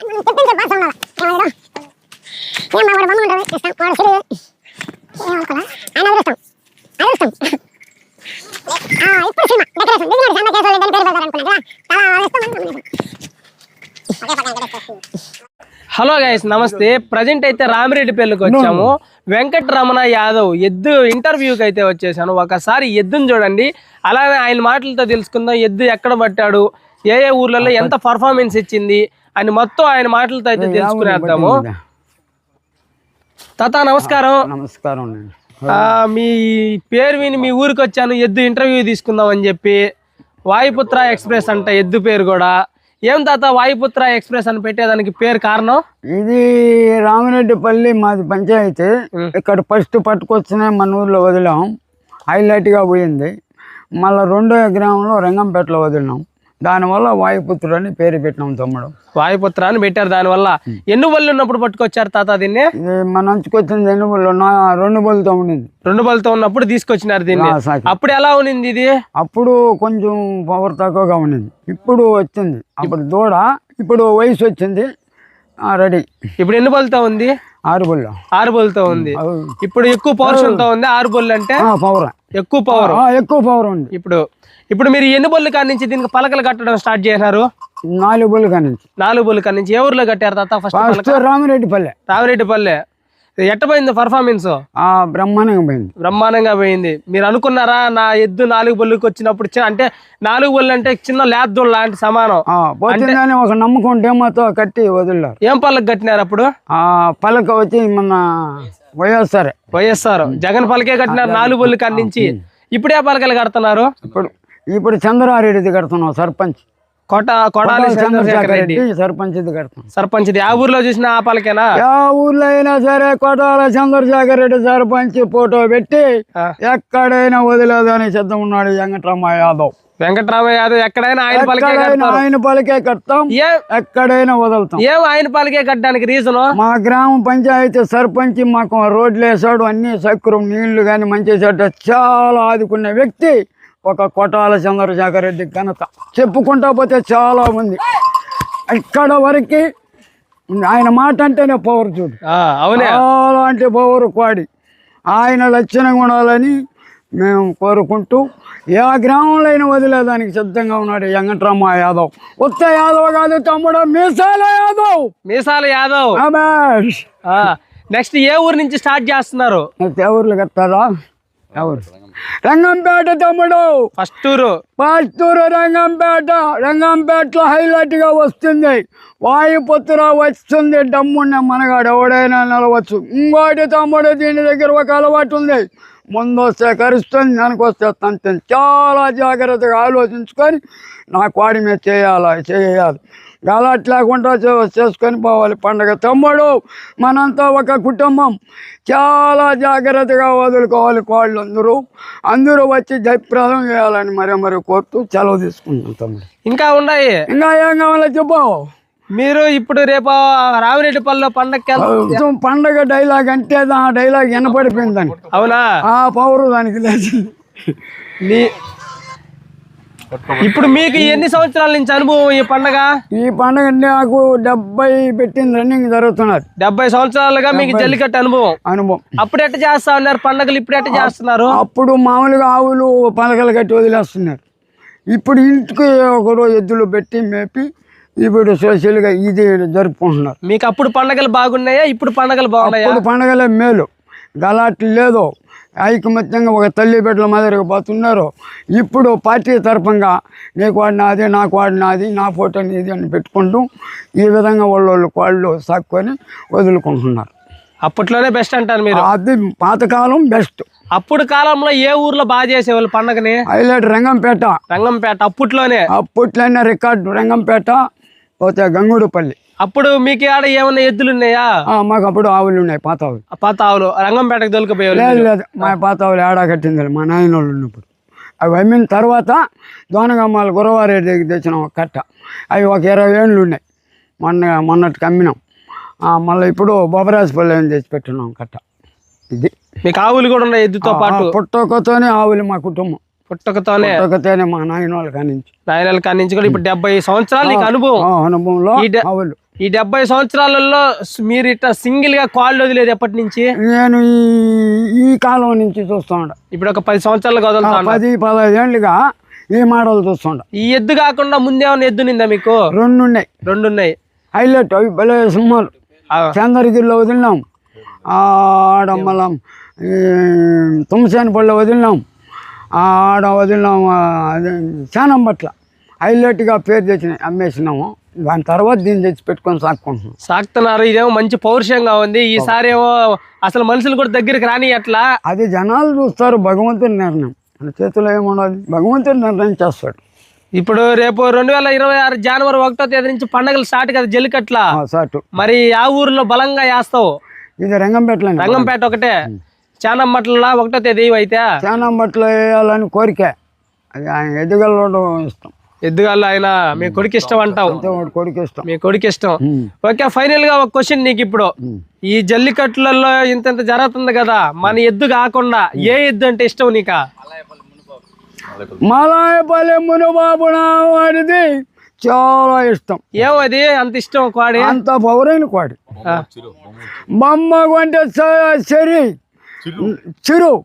చెప్పింది భాష ఉండాలి ఏమన్నాడు ఏం మా వాడు బొమ్మ ఉంటుంది ఇస్తాం వాడు సిరి ఏమనుకోవాలా ఆయన అదృష్టం అదృష్టం ఆ, ఇప్పుడు సినిమా డెకరేషన్ బిజినెస్ సన్న కేసులు దాని పేరు పెడతారు అనుకున్నా కదా చాలా అదృష్టం అని ఒకే పక్కన వెంకటేశ్వర హలో గైస్ నమస్తే. ప్రజెంట్ అయితే రామిరెడ్డిపల్లికి వచ్చాము. వెంకటరమణ యాదవ్ ఎద్దు ఇంటర్వ్యూకి అయితే వచ్చేసాను. ఒకసారి ఎద్దును చూడండి. అలానే ఆయన మాటలతో తెలుసుకుందాం. ఎద్దు ఎక్కడ పట్టాడు? ఏ ఏ ఊర్లలో ఎంత పర్ఫార్మెన్స్ ఇచ్చింది? అని మొత్తం ఆయన మాటలతో అయితే తెలుసుకునేద్దాము. తాత నమస్కారం. నమస్కారం మీ పేరు విని మీ ఊరికి వచ్చాను ఎద్దు ఇంటర్వ్యూ తీసుకుందాం అని చెప్పి. వాయుపుత్ర ఎక్స్ప్రెస్ అంట ఎద్దు పేరు కూడా. ఏం తాత వాయుపుత్ర ఎక్స్ప్రెస్ అని పెట్టేదానికి పేరు కారణం? ఇది రామిరెడ్డిపల్లి మాది పంచాయతీ. ఇక్కడ ఫస్ట్ పట్టుకొచ్చినే మన ఊర్లో వదిలాం. హైలైట్గా పోయింది. మళ్ళీ రెండో గ్రామంలో రంగంపేటలో వదిలినాం. దానివల్ల వాయుపుత్రుడు అని పేరు పెట్టినాం తమ్ముడు. వాయుపుత్ర అని పెట్టారు. దానివల్ల ఎన్ని బళ్ళు ఉన్నప్పుడు పట్టుకొచ్చారు తాత దీన్ని? మన అంచుకొచ్చింది ఎన్ని బళ్ళు? రెండు బళ్ళతో ఉండింది రెండు బళ్ళతో ఉన్నప్పుడు తీసుకొచ్చినారు దీన్ని. అప్పుడు ఎలా ఉన్నింది ఇది? అప్పుడు కొంచెం పవర్ తక్కువగా ఉండింది ఇప్పుడు వచ్చింది. అప్పుడు దూడ ఇప్పుడు వయసు వచ్చింది. రెడీ. ఇప్పుడు ఎన్ని బళ్ళతో ఉంది? ఆరు బళ్ళు. ఆరు బళ్ళతో ఉంది. ఇప్పుడు ఎక్కువ పౌరుషంతో ఉంది. ఆరు బళ్ళు అంటే? పవర్ ఎక్కువ పవర్ ఎక్కువ పవర్ ఉంది. ఇప్పుడు ఇప్పుడు మీరు ఎన్ని బళ్ళు కాడి నుంచి దీనికి పలకలు కట్టడం స్టార్ట్ చేసినారు నాలుగు బళ్ళు కానీ నాలుగు బళ్ళు కాడి నుంచి. ఏ ఊర్లో కట్టారు తాత? First first Ramireddipalle. రామిరెడ్డిపల్లె. ఎట్ట పోయింది పర్ఫార్మెన్స్ బ్రహ్మాండంగా పోయింది. బ్రహ్మాండంగా పోయింది. మీరు అనుకున్నారా నా ఎద్దు నాలుగు బళ్ళుకి వచ్చినప్పుడు అంటే నాలుగు బళ్ళు అంటే చిన్న లేద్దుడు లాంటి సమానం. పోతుందని ఒక నమ్మకం డేమాతో కట్టి వదిలారు ఏం పళ్ళకి కట్టినారు అప్పుడు? ఆ పలక వచ్చి మన వైఎస్ఆర్. వైఎస్ఆర్. జగన్ పలకే కట్టినారు నాలుగు బళ్ళు కాడి నుంచి. ఇప్పుడే పలకలు కడుతున్నారు? ఇప్పుడు ఇప్పుడు చంద్రారెడ్డిది కడుతున్నాం సర్పంచ్. కొట కొడాలి చంద్రశేఖర్ రెడ్డి రెడ్డి సర్పంచ్ది కడుతున్నాం సర్పంచ్ ఇది ఆ ఊర్లో చూసిన ఆ పలకేనా? యా ఊర్లో అయినా సరే కొటాల చంద్రశేఖర్ రెడ్డి సర్పంచ్ ఫోటో పెట్టి ఆ. ఎక్కడైనా వదిలేదని సిద్ధం ఉన్నాడు వెంకటరామ యాదవ్. వెంకటరామయ్య యాదవ్ ఎక్కడైనా ఆయన పలకే ఆయన పలికే కడతాం ఎక్కడైనా వదులుతాం. ఏం ఆయన పలకే కట్టడానికి రీజన్? మా గ్రామ పంచాయతీ సర్పంచ్ మాకు రోడ్లు వేసాడు అన్ని సక్రం నీళ్ళు కానీ మంచి చెడ్డ చాలా ఆదుకున్న వ్యక్తి. ఒక కొటాల చంద్రశేఖర్ రెడ్డి ఘనత. చెప్పుకుంటా పోతే చాలా ఉంది ఇక్కడ వరకు ఆయన మాట అంటేనే పవర్ చూడు. అవునే. అలాంటి పవర్ కోడి. ఆయన లక్షణ గుణాలని మేము కోరుకుంటూ ఏ గ్రామంలో అయినా వదిలేదానికి సిద్ధంగా ఉన్నాడు వెంకట్రామ యాదవ్. ఉత్త యాదవ్ కాదు తమ్ముడు మీసాల యాదవ్. మీసాల యాదవ్. నెక్స్ట్ ఏ ఊరు నుంచి స్టార్ట్ చేస్తున్నారు? ఎవరు కట్టారా ఎవరు రంగంపేట. తమ్ముడు. ఫస్ట్ పాస్తూరు రంగంపేట. రంగంపేటలో హైలైట్గా వస్తుంది. వాయుపుత్ర వస్తుంది. డమ్మున్న మనగాడు ఎవడైనా నిలవచ్చు. ఇంకోటి తమ్ముడు దీని దగ్గర ఒక అలవాటు ఉంది. ముందు వస్తే కరుస్తుంది వెనక వస్తే చాలా జాగ్రత్తగా ఆలోచించుకొని నా కోడి మీద చేయాలి చేయాలి. గలాట్ లేకుండా చేసుకొని పోవాలి. పండగ తమ్ముడు మనంతా ఒక కుటుంబం. చాలా జాగ్రత్తగా వదులుకోవాలి కోళ్ళు అందరూ అందరూ వచ్చి జయప్రదం చేయాలని మరీ మరి కోరుతూ సెలవు తీసుకుంటాం తమ్ముడు. ఇంకా ఉన్నాయి. ఇంకా ఏం కావాలో చెప్పు. మీరు ఇప్పుడు రేపు వెళ్తారు కొంచెం పండగ డైలాగ్ అంటే ఆ డైలాగ్ వినపడిపోయిందని అవునా? ఆ పవర్ దానికి లేచింది మీ ఇప్పుడు మీకు ఎన్ని సంవత్సరాల నుంచి అనుభవం ఈ పండగ? ఈ పండగ నాకు డెబ్బై పెట్టింది రన్నింగ్ జరుగుతున్నది డెబ్బై సంవత్సరాలుగా మీకు జల్లికట్టు అనుభవం. అనుభవం. అప్పుడు ఎట్ట చేస్తా ఉన్నారు? పండగలు ఇప్పుడు ఎట్ట చేస్తున్నారు? అప్పుడు మామూలుగా ఆవులు పలకలు కట్టి వదిలేస్తున్నారు. ఇప్పుడు ఇంటికి ఒకరు ఎద్దులు పెట్టి మేపి ఇప్పుడు సోషల్గా ఇది జరుపుకుంటున్నారు. మీకు అప్పుడు పండగలు బాగున్నాయా? ఇప్పుడు పండగలు బాగున్నాయా? పండగలే మేలు. గలాట్లు లేదు ఐకమత్యంగా ఒక తల్లి బిడ్డల మాదిరిగా పోతున్నారు ఇప్పుడు పార్టీ తరఫుగా నీకు వాడు నాది నాకు వాడు నాది నా ఫోటో నీది అని పెట్టుకుంటూ ఈ విధంగా వాళ్ళు వాళ్ళు సాక్కొని వదులుకుంటున్నారు. అప్పట్లోనే బెస్ట్ అంటారు మీరు. అది పాతకాలం బెస్ట్. అప్పుడు కాలంలో ఏ ఊర్లో బాగా చేసేవాళ్ళు పండగని? హైలైట్ రంగంపేట. రంగంపేట అప్పట్లోనే. అప్పట్లోనే రికార్డు రంగంపేట. పోతే గంగూడుపల్లి. అప్పుడు మీకు ఆడ ఏమన్నా ఎద్దులు ఉన్నాయా మాకు అప్పుడు ఆవులు ఉన్నాయి పాత ఆవులు. పాత ఆవులు. రంగంపేటకు దొరికిపోయేవాళ్ళు లేదు లేదు. మా పాత ఆవులు ఏడా కట్టింది మా నాయన వాళ్ళు ఉన్నప్పుడు. అవి అమ్మిన తర్వాత దోనగమ్మాలు గురవారెడ్డికి తెచ్చిన ఒక కట్ట. అవి ఒక ఇరవై ఏళ్ళు ఉన్నాయి మొన్న మొన్నటికి అమ్మినాం. మళ్ళీ ఇప్పుడు బొబరాజపల్లి అని తెచ్చి పెట్టినాం కట్ట. ఇది. మీకు ఆవులు కూడా ఉన్నాయి ఎద్దుతో పాటు? పుట్టకతోనే ఆవులు మా కుటుంబం. పుట్టకతోనే పుట్టకతోనే మా నాయన వాళ్ళ కానించి నాయనల కాడి నుంచి కూడా ఇప్పుడు డెబ్బై సంవత్సరాలు నీకు అనుభవం. అనుభవంలో ఈ డెబ్బై సంవత్సరాలలో మీరు ఇట్లా సింగిల్గా కాళ్ళు వదిలేదు ఎప్పటి నుంచి? నేను ఈ ఈ కాలం నుంచి చూస్తుండ ఇప్పుడు ఒక పది సంవత్సరాలు ఉన్నా. పది పదహైదు ఏళ్ళుగా ఈ మోడల్ చూస్తుండ ఈ ఎద్దు కాకుండా ముందేమన్నా ఎద్దు నిందా మీకు? రెండు ఉన్నాయి రెండు ఉన్నాయి హైలైట్ అవి భలే సింహాలు. ఆ, చంద్రగిరిలో వదిలినాం. ఆడ మళ్ళా తుమ్మసేనపల్లిలో వదిలినాం. ఆడ వదిలినాం ఆ, అదే శానం పట్ల. హైలైట్గా పేరు తెచ్చినాయి అమ్మేసినాము. దాని తర్వాత దీన్ని తెచ్చి పెట్టుకొని సాక్కుంటున్నాం. సాకుతున్నారు. ఇదేమో మంచి పౌరుషంగా ఉంది. ఈసారి ఏమో అసలు మనుషులు కూడా దగ్గరికి రాని అట్లా. అది జనాలు చూస్తారు భగవంతుడి నిర్ణయం. మన చేతిలో ఏముండదు భగవంతుడి నిర్ణయం చేస్తాడు. ఇప్పుడు రేపు రెండు వేల ఇరవై ఆరు జనవరి ఒకటో తేదీ నుంచి పండగలు స్టార్ట్ కదా జల్లికట్ల. సాటు మరి ఆ ఊర్లో బలంగా వేస్తావు. ఇది రంగంపేటలో రంగంపేట ఒకటే. చానమ్మట్ల ఒకటో తేదీ అయితే శానం బట్టలు వేయాలని కోరిక. అది ఆయన ఎదుగలడం ఇష్టం. ఎద్దుగాళ్ళు ఆయన మీ కొడుకు ఇష్టం అంటావు. కొడుకు ఇష్టం. మీ కొడుకు ఇష్టం. ఓకే ఫైనల్గా ఒక క్వశ్చన్ నీకు ఇప్పుడు. ఈ జల్లికట్లలో ఇంత ఇంత జరుగుతుంది కదా మన ఎద్దు కాకుండా ఏ ఎద్దు అంటే ఇష్టం నీకా? మలాయపల్లి మునుబాబు నా వాడిది చాలా ఇష్టం. ఏమది అంత ఇష్టం కోడి అంత పౌరైన కోడి. బొమ్మ కొంటే సరి చిరు.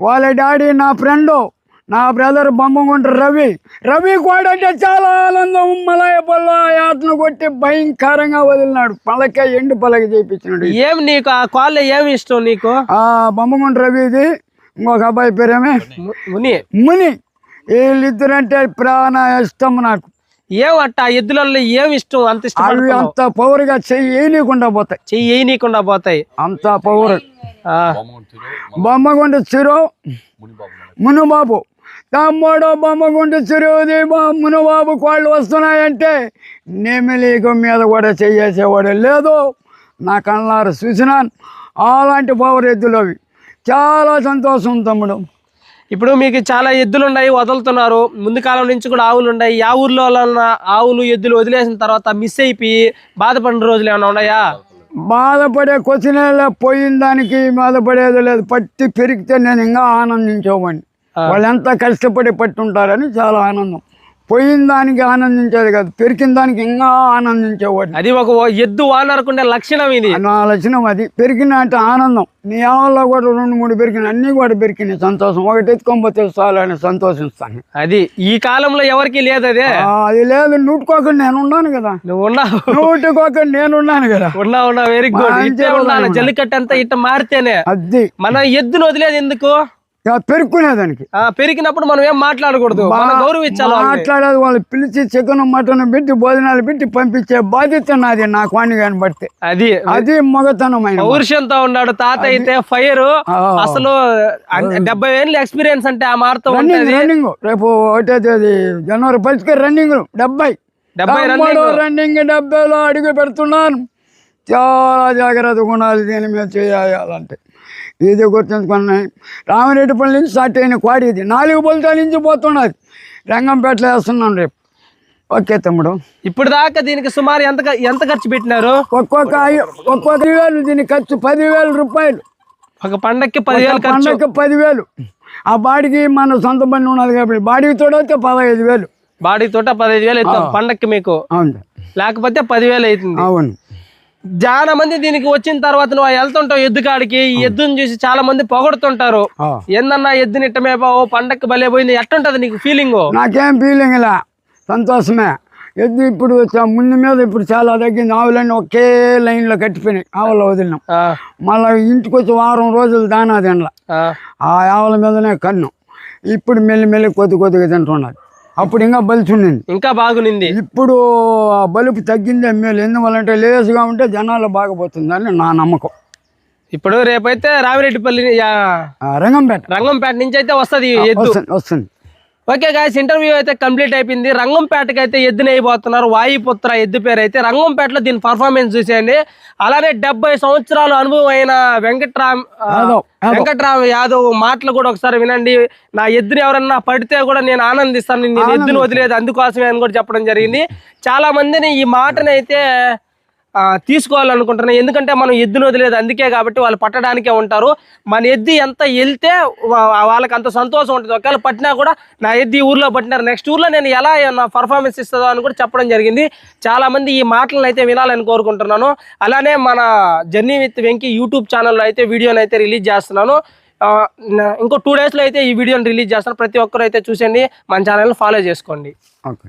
వాళ్ళ డాడీ నా ఫ్రెండు. నా బ్రదర్ బొమ్మగుంట రవి. రవి కోడి అంటే చాలా ఆనందం. మలాయపల్ల యాతను కొట్టి భయంకరంగా వదిలినాడు. పలక ఎండు పలక చేయించినాడు ఏం నీకు? ఆ కోళ్ళ ఏమి ఇష్టం నీకు? ఆ బొమ్మగుంట రవిది ఇంకొక అబ్బాయి పేరేమే? ముని. ముని. వీళ్ళిద్దరంటే ప్రాణ ఇష్టం నాకు. ఏం అట్ట ఆ ఎద్దులలో ఏమి ఇష్టం? అంత ఇష్టం అవి అంత పవర్గా చెయ్యి వేయనీయకుండా పోతాయి. చెయ్యి వేయనీయకుండా పోతాయి. అంత పవర్ ఆ, బొమ్మగుంట చిరు మునుబాబు. తమ్ముడు బొమ్మగుంట చిరుది మునుబాబు కోళ్ళు వస్తున్నాయంటే నెమిలీగ మీద కూడా చెయ్యేసేవాడు లేదు. నా కళ్ళారు చూసినాను. అలాంటి పవర్ ఎద్దులు అవి చాలా సంతోషం తమ్ముడు. ఇప్పుడు మీకు చాలా ఎద్దులు ఉన్నాయి వదులుతున్నారు. ముందు కాలం నుంచి కూడా ఆవులు ఉన్నాయి. ఆ ఊర్లో ఆవులు ఎద్దులు వదిలేసిన తర్వాత మిస్ అయిపోయి బాధపడిన రోజులు ఏమైనా ఉన్నాయా? బాధపడే క్వశ్చన్ పోయిన దానికి బాధపడేది లేదు. పట్టి పెరిగితే నేను ఇంకా ఆనందించేవాడిని. వాళ్ళు ఎంత కష్టపడి పట్టుంటారని చాలా ఆనందం. పోయిన దానికి ఆనందించేది కాదు పెరిగిన దానికి ఇంకా ఆనందించేవాడిని. అది ఒక ఎద్దు వానరకుండే లక్షణం ఇది. నా లక్షణం అది. పెరిగిన అంటే ఆనందం. నీ ఆవల్లో కూడా రెండు మూడు పెరిగిన అన్నీ కూడా పెరిగినాయి సంతోషం. ఒకటి ఎత్తుకోకపోతే చాలు అని సంతోషిస్తాను. అది ఈ కాలంలో ఎవరికి లేదు అదే. అది లేదు. నూటుకోకుండా నేను ఉన్నాను కదా. నువ్వు ఉన్నావు. నూటుకోకుండా నేను ఉన్నాను కదా. ఉన్నా ఉన్నా వెరీ గుడ్. జల్లికట్టు అంతా ఇట్ట మారితేనే. అది. మన ఎద్దును వదిలేదు ఎందుకు? పెరుక్కునేదానికి ఆ పెరిగినప్పుడు మనం ఏం మాట్లాడకూడదు. గౌరవించాలి. మాట్లాడేది వాళ్ళు పిలిచి చికెన్ మటన్ పెట్టి భోజనాలు పెట్టి పంపించే బాధ్యత నాది. నా కానీ పడితే. అది. అది మగతనమైన పౌరుషంతో ఉన్నాడు తాత అయితే ఫైర్. అసలు డెబ్బై ఏళ్ళు ఎక్స్పీరియన్స్ అంటే ఆ మారుతో రన్నింగ్ రేపు ఒకటో తేదీ జనవరి పచ్చికి రన్నింగ్. డెబ్బై. రన్నింగ్. డెబ్బైలో అడుగు పెడుతున్నాను. చాలా జాగ్రత్తగా ఉండాలి దీని మీద చేయాలంటే. ఇది గుర్తుంచుకున్నాయి. రామిరెడ్డిపల్లి నుంచి స్టార్ట్ అయిన క్వాడి ఇది నాలుగు బొలతాల నుంచి పోతున్నది రంగంపేటలో వేస్తున్నాను రేపు. ఓకే తమ్ముడు. ఇప్పుడు దాకా దీనికి సుమారు ఎంత ఎంత ఖర్చు పెట్టినారు? ఒక్కొక్క ఒక్కొక్క వేలు దీని ఖర్చు పదివేల రూపాయలు. ఒక పండక్కి పదివేలు పండగకి పదివేలు. ఆ బాడీకి మన సొంత బండి ఉన్నది కాబట్టి బాడీకి తోడైతే పదహైదు వేలు. బాడీ తోట పదహైదు వేలు అవుతుంది పండక్కి మీకు. అవును. లేకపోతే పదివేలు అవుతుంది. అవును. చాలా మంది దీనికి వచ్చిన తర్వాత నువ్వు వెళ్తుంటావు ఎద్దు కాడికి ఈ ఎద్దుని చూసి చాలా మంది పొగడుతుంటారు. ఏందన్నా ఎద్దుని ఇట్టమే బావు పండక్కి భలే పోయింది ఎట్టుంటది నీకు ఫీలింగ్ నాకేం ఫీలింగ్ ఇలా సంతోషమే. ఎద్దు ఇప్పుడు ముందు మీద ఇప్పుడు చాలా తగ్గింది. ఆవులన్నీ ఒకే లైన్లో కట్టిపోయినాయి. ఆవులు వదిలినాం. మళ్ళీ ఇంటికి వచ్చి వారం రోజులు దానా తినలా ఆ ఆవుల మీదనే కన్ను. ఇప్పుడు మెల్లి మెల్లి కొద్ది కొద్దిగా తింటున్నది అప్పుడు ఇంకా బలిసి ఉండింది ఇంకా బాగునింది. ఇప్పుడు ఆ బలుపు తగ్గిందే మేలు ఎందువల్లంటే లేసుగా ఉంటే జనాలు బాగపోతుందని నా నమ్మకం. ఇప్పుడు రేపైతే ఆ, రంగంపేట. రంగంపేట నుంచి అయితే వస్తది ఎద్దు. వస్తుంది వస్తుంది. ఓకే గాయస్ ఇంటర్వ్యూ అయితే కంప్లీట్ అయిపోయింది. రంగంపేటకి అయితే ఎద్దుని అయిపోతున్నారు. వాయుపుత్ర ఎద్దు పేరు అయితే రంగంపేటలో దీని పర్ఫార్మెన్స్ చూసేయండి. అలానే డెబ్బై సంవత్సరాల అనుభవం అయిన వెంకట్రామ్. వెంకట్రామ్ యాదవ్ మాటలు కూడా ఒకసారి వినండి. నా ఎద్దుని ఎవరన్నా పడితే కూడా నేను ఆనందిస్తాను. నేను ఎద్దుని వదిలేదు అందుకోసమే అని కూడా చెప్పడం జరిగింది. చాలా మందిని ఈ మాటని అయితే ఆ, తీసుకోవాలనుకుంటున్నాను ఎందుకంటే మనం ఎద్దును వదిలేదు అందుకే కాబట్టి వాళ్ళు పట్టడానికే ఉంటారు. మన ఎద్దు ఎంత వెళ్తే వాళ్ళకి అంత సంతోషం ఉంటుంది. ఒకవేళ పట్టినా కూడా నా ఎద్దు ఈ ఊర్లో పట్టినారు నెక్స్ట్ ఊర్లో నేను ఎలా నా పర్ఫార్మెన్స్ ఇస్తుందో అని కూడా చెప్పడం జరిగింది. చాలామంది ఈ మాటలను అయితే వినాలని కోరుకుంటున్నాను. అలానే మన జర్నీ విత్ వెంకీ యూట్యూబ్ ఛానల్లో అయితే వీడియోని అయితే రిలీజ్ చేస్తున్నాను. ఇంకో టూ డేస్లో అయితే ఈ వీడియోని రిలీజ్ చేస్తాను. ప్రతి ఒక్కరు అయితే చూసండి మన ఛానల్ని ఫాలో చేసుకోండి. ఓకే.